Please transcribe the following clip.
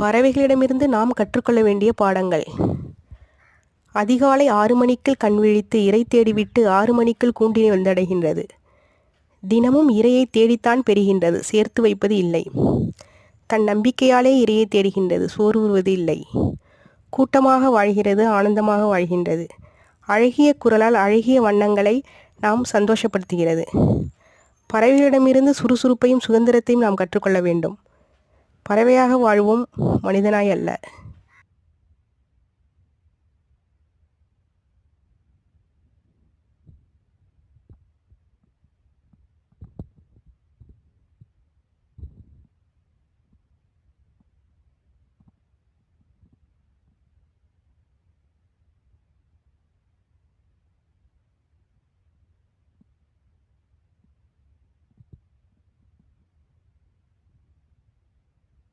பறவைகளிடமிருந்து நாம் கற்றுக்கொள்ள வேண்டிய பாடங்கள். அதிகாலை ஆறு மணிக்குள் கண் விழித்து இரை தேடிவிட்டு ஆறு மணிக்குள் கூண்டினை வந்தடைகின்றது. தினமும் இரையை தேடித்தான் பெறுகின்றது சேர்த்து வைப்பது இல்லை. தன் நம்பிக்கையாலே இரையை தேடுகின்றது சோர்வுறுவது இல்லை. கூட்டமாக வாழ்கிறது ஆனந்தமாக வாழ்கின்றது. அழகிய குரலால் அழகிய வண்ணங்களை நாம் சந்தோஷப்படுத்துகிறது. பறவைகளிடமிருந்து சுறுசுறுப்பையும் சுதந்திரத்தையும் நாம் கற்றுக்கொள்ள வேண்டும். பறவையாக வாழ்வோம் மனிதனாய் அல்ல.